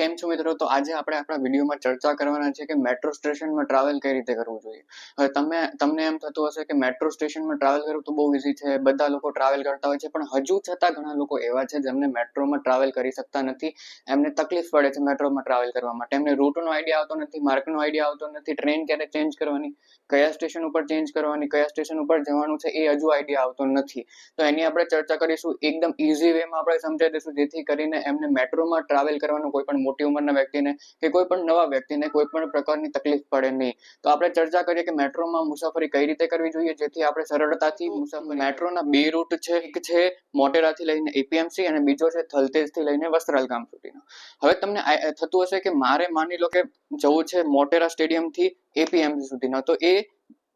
કેમ છો મિત્રો? તો આજે આપણે આપણા વિડીયોમાં ચર્ચા કરવાના છે કે મેટ્રો સ્ટેશનમાં ટ્રાવેલ કઈ રીતે કરવું જોઈએ. હવે તમે, તમને એમ થતું હશે કે મેટ્રો સ્ટેશનમાં ટ્રાવેલ કરવું તો બહુ ઇઝી છે, બધા લોકો ટ્રાવેલ કરતા હોય છે, પણ હજુ છતાં ઘણા લોકો એવા છે જેમને મેટ્રોમાં ટ્રાવેલ કરી શકતા નથી. એમને તકલીફ પડે છે મેટ્રોમાં ટ્રાવેલ કરવા માટે. એમને રૂટનો આઈડિયા આવતો નથી માર્ગનો આઈડિયા આવતો નથી ટ્રેન ક્યારે ચેન્જ કરવાની, કયા સ્ટેશન ઉપર ચેન્જ કરવાની, કયા સ્ટેશન ઉપર જવાનું છે એ હજુ આઈડિયા આવતો નથી. તો એની આપણે ચર્ચા કરીશું. એકદમ ઇઝી વેમાં આપણે સમજાવી દઈશું, જેથી કરીને એમને મેટ્રોમાં ટ્રાવેલ કરવાનું કોઈ પણ મોટી ઉંમરના વ્યક્તિને કે કોઈ પણ નવા વ્યક્તિને કોઈ પણ પ્રકારની તકલીફ પડે નહીં. તો આપણે ચર્ચા કરીએ કે મેટ્રોમાં મુસાફરી કઈ રીતે કરવી જોઈએ? જેથી આપણે સરળતાથી મુસાફરી મેટ્રોના બે રૂટ છે એક છે મોટેરાથી લઈને એપીએમસી અને બીજો છે થલતેજથી લઈને વસ્ત્રાલ ગામ સુધીનો. હવે તમને આ- થતું હશે કે મારે માની લો કે જવું છે મોટેરા સ્ટેડિયમથી એપીએમસી સુધીનો. તો એ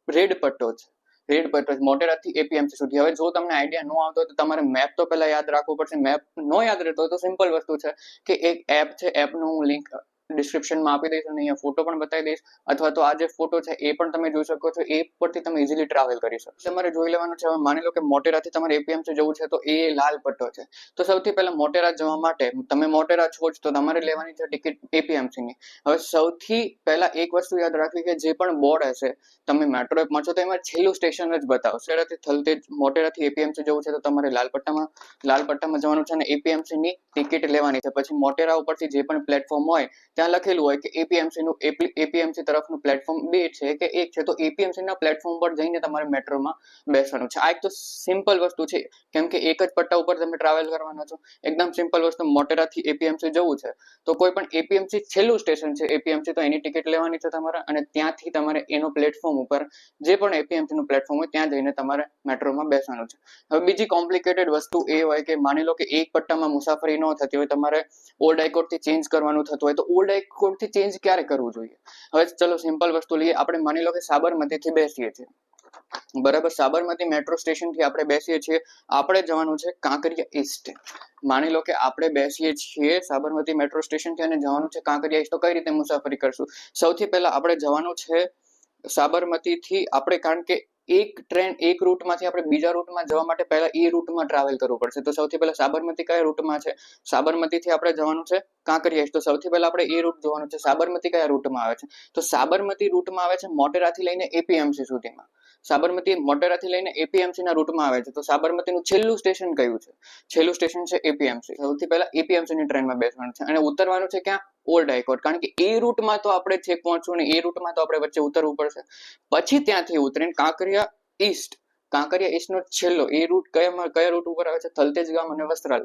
રેડ પટ્ટો છે. રેડ છે મોટેરાથી એપીએમસી સુધી. હવે જો તમને આઈડિયા ન આવતો તો તમારે મેપ તો પહેલા યાદ રાખવું પડશે. મેપ નો યાદ રહેતો તો સિમ્પલ વસ્તુ છે કે એક એપ છે એપનું હું લિંક ડિસ્ક્રિપ્શનમાં આપી દઈશ અને અહીંયા ફોટો પણ બતાવી દઈશ. અથવા તો આ જે ફોટો છે એ પણ તમે જોઈ શકો છો. એ પરથી તમે ઇઝીલી ટ્રાવેલ કરી શકો તમારે જોઈ લેવાનું છે માની લો કે મોટેરાથી તમારે એપીએમસી જવું છે, તો એ લાલ પટ્ટો છે. તો સૌથી પહેલા મોટેરા જવા માટે, તમે મોટેરા છો જ તો તમારે લેવાની છે ટિકિટ એપીએમસી ની હવે સૌથી પહેલા એક વસ્તુ યાદ રાખવી કે જે પણ બોર્ડ હશે, તમે મેટ્રો એપમાં છો તો એમાં છેલ્લું સ્ટેશન જ બતાવશે મોટેરાથી થલતેજ મોટેરાથી એપીએમસી જવું છે, તો તમારે લાલ પટ્ટામાં લાલ પટ્ટામાં જવાનું છે અને એપીએમસી ની ટિકિટ લેવાની છે. પછી મોટેરા ઉપરથી જે પણ પ્લેટફોર્મ હોય ત્યાં લખેલું હોય કે એપીએમસી નું એપીએમસી તરફનું પ્લેટફોર્મ બે છે કે એક છે, તો એપીએમસી ના પ્લેટફોર્મ પર જઈને તમારે મેટ્રોમાં બેસવાનું છે. આ એક તો સિમ્પલ વસ્તુ છે. કેમ કે એક જ પટ્ટા ઉપર તમે ટ્રાવેલ કરવાના છો. એકદમ સિમ્પલ વસ્તુ, મોટેરાથી એપીએમસી જવું છે. તો કોઈ પણ એપીએમસી છેલ્લું સ્ટેશન છે એપીએમસી તો એની ટિકિટ લેવાની છે તમારે અને ત્યાંથી તમારે એનો પ્લેટફોર્મ ઉપર જે પણ એપીએમસી નું પ્લેટફોર્મ હોય, ત્યાં જઈને તમારે મેટ્રોમાં બેસવાનું છે. હવે બીજી કોમ્પ્લિકેટેડ વસ્તુ એ હોય કે માની લો કે એક પટ્ટામાં મુસાફરી ન થતી હોય, તમારે ઓલ્ડ હાઈકોર્ટથી ચેન્જ કરવાનું થતું હોય, તો ઓલ્ડ હાઈકોર્ટ કોડથી ચેન્જ ક્યારે કરવું જોઈએ? હવે ચલો સિમ્પલ વસ્તુ લઈએ. આપણે માની લો કે સાબરમતીથી બેસીએ છીએ. બરાબર? સાબરમતી મેટ્રો સ્ટેશનથી આપણે બેસીએ છીએ. આપણે જવાનું છે કાંકરિયા ઈસ્ટ માની લો કે આપણે બેસીએ છીએ સાબરમતી મેટ્રો સ્ટેશનથી અને જવાનું છે કાંકરિયા ઈસ્ટ તો કઈ રીતે મુસાફરી કરશું? સૌથી પહેલા આપણે જવાનું છે સાબરમતી થી આપણે કારણ કે એક ટ્રેન એક રૂટમાંથી આપણે બીજા રૂટમાં જવા માટે પહેલા એ રૂટમાં ટ્રાવેલ કરવું પડશે. તો સૌથી પહેલા સાબરમતી કયા રૂટમાં છે? સાબરમતીથી આપણે જવાનું છે કાંકરિયા તો સૌથી પહેલા આપણે એ રૂટ જોવાનું છે. સાબરમતી કયા રૂટમાં આવે છે? તો સાબરમતી રૂટમાં આવે છે મોટેરાથી લઈને એપીએમસી સુધીમાં. સાબરમતી મોટેરાથી લઈને એપીએમસી ના રૂટમાં આવે છે. તો સાબરમતીનું છેલ્લું સ્ટેશન કયું છે? છેલ્લું સ્ટેશન છે એપીએમસી સૌથી પહેલા એપીએમસી ની ટ્રેનમાં બેસવાનું છે. અને ઉતરવાનું છે ક્યાં? ઓલ્ડ હાઈકોર્ટ કારણ કે એ રૂટમાં તો આપણે છેક પહોંચવું ને એ રૂટમાં તો આપણે વચ્ચે ઉતરવું પડશે. પછી ત્યાંથી ઉતરીને કાંકરિયા ઈસ્ટ કાંકરિયા ઈસ્ટનો છેલ્લો, એ રૂટ કયા કયા રૂટ ઉપર આવે છે? થલતેજ ગામ અને વસ્ત્રાલ.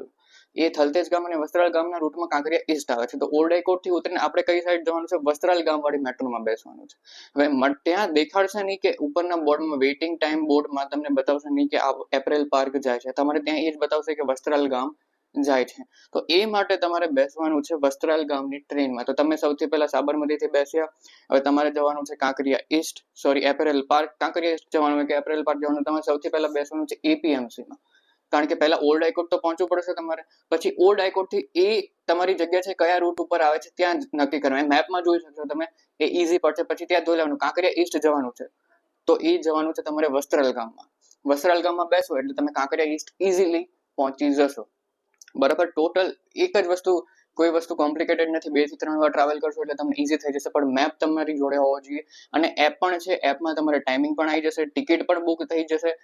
એ થલતેજ ગામ અને વસ્ત્રાલ ગામના રૂટમાં કાંકરિયા ઈસ્ટ આવે છે. તો ઓલ્ડ હાઈકોર્ટથી ઉતરીને આપણે કઈ સાઈડ જવાનું છે? વસ્ત્રાલ ગામ વાળી મેટ્રોમાં બેસવાનું છે. હવે ત્યાં દેખાડશે નહીં કે ઉપરના બોર્ડમાં વેઇટિંગ ટાઈમ બોર્ડમાં તમને બતાવશે નહીં કે આ એપ્રિલ પાર્ક જાય છે. તમારે ત્યાં એ જ બતાવશે કે વસ્ત્રાલ ગામ જાય છે. તો એ માટે તમારે બેસવાનું છે વસ્ત્રાલ ગામની ટ્રેનમાં. તો તમે સૌથી પહેલા સાબરમતીથી બેસ્યા, હવે તમારે જવાનું છે Kankaria east sorry apparel park Kankaria east જવાનું કે એપરેલ પાર્ક જવાનું તમારે સૌથી પહેલા બેસવાનું છે એપીએમસીમાં કારણ કે પહેલા ઓલ્ડ હાઈકોર્ટ તો પહોંચવું પડશે તમારે. પછી ઓલ્ડ હાઈકોર્ટથી એ તમારી જગ્યા છે કયા રૂટ ઉપર આવે છે ત્યાં નક્કી કરવાનું. મેપમાં જોઈ શકશો તમે. એ ઈઝી પડશે પછી ત્યાં જોઈ લેવાનું કાંકરિયા ઈસ્ટ જવાનું છે. તો એ જવાનું છે તમારે વસ્ત્રાલ ગામમાં. વસ્ત્રાલ ગામમાં બેસો એટલે તમે કાંકરિયા ઈસ્ટ ઇઝીલી પહોંચી જશો. બરાબર? ટોટલ એક જ વસ્તુ, કોઈ વસ્તુ કોમ્પ્લિકેટેડ નથી. બેથી ત્રણ વાર ટ્રાવેલ કરશો એટલે તમને ઈઝી થઈ જશે. પણ મેપ તમારી જોડે હોવો જોઈએ. અને એપ પણ છે. એપમાં તમારે ટાઈમિંગ પણ આવી જશે. ટિકિટ પણ બુક થઈ જશે.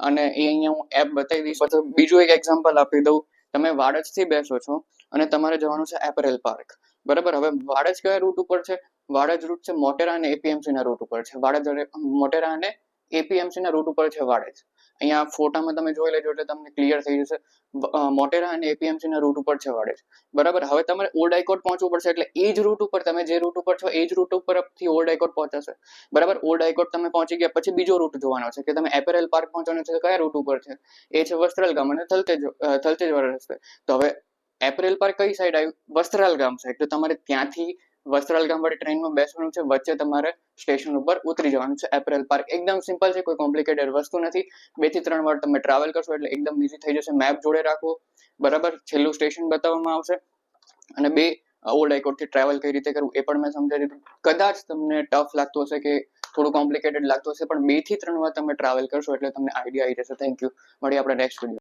અને એ અહીંયા હું એપ બતાવી દઈશ. પછી બીજું એક એક્ઝામ્પલ આપી દઉં. તમે વાડજથી બેસો છો અને તમારે જવાનું છે એપરેલ પાર્ક બરાબર? હવે વાડજ કયા રૂટ ઉપર છે? વાડજ રૂટ છે મોટેરા અને એપીએમસી ના રૂટ ઉપર છે. વાડજ મોટેરા અને એપીએમસી ના રૂટ ઉપર છે વાડજ. અહીંયા ફોટામાં તમે જોઈ લેજો એટલે તમને ક્લિયર થઈ જશે. મોટેરા અને એપીએમસી ના રૂટ ઉપર છે વાડજ બરાબર? હવે તમારે ઓલ્ડ હાઈકોર્ટ પહોંચવું પડશે એટલે એ જ રૂટ ઉપર તમે જે રૂટ ઉપર છો એ જ રૂટ ઉપરથી ઓલ્ડ આઈકોટ પહોંચાશે. બરાબર? ઓલ્ડ આઇકોટ તમે પહોંચી ગયા પછી બીજો રૂટ જોવાનો છે કે તમે એપેરેલ પાર્ક પહોંચવાનું છે કયા રૂટ ઉપર છે? એ છે વસ્ત્રાલ ગામ અને થલતેજ થલતેજવાળા થલતેજ વાળા રસ્તે. તો હવે એપ્રિલ પાર્ક કઈ સાઈડ આવ્યું? વસ્ત્રાલ ગામ સાઈડ તો તમારે ત્યાંથી વસ્ત્રાલ ગામ વાળી ટ્રેનમાં બેસવાનું છે. વચ્ચે તમારે સ્ટેશન ઉપર ઉતરી જવાનું છે. એપ્રેલ પાર્ક એકદમ સિમ્પલ છે. કોઈ કોમ્પ્લિકેટેડ વસ્તુ નથી. બેથી ત્રણ વાર તમે ટ્રાવેલ કરશો એટલે એકદમ ઇઝી થઈ જશે. મેપ જોડે રાખો. બરાબર? છેલ્લું સ્ટેશન બતાવવામાં આવશે. અને બે ઓલ્ડ હાઈકોર્ટથી ટ્રાવેલ કઈ રીતે કરવું એ પણ મેં સમજાવી દીધું. કદાચ તમને ટફ લાગતું હશે કે થોડું કોમ્પ્લિકેટેડ લાગતું હશે, પણ બેથી ત્રણ વાર તમે ટ્રાવેલ કરશો એટલે તમને આઈડિયા આવી જશે. થેન્ક યુ મળીએ આપણે નેક્સ્ટ વીડિયો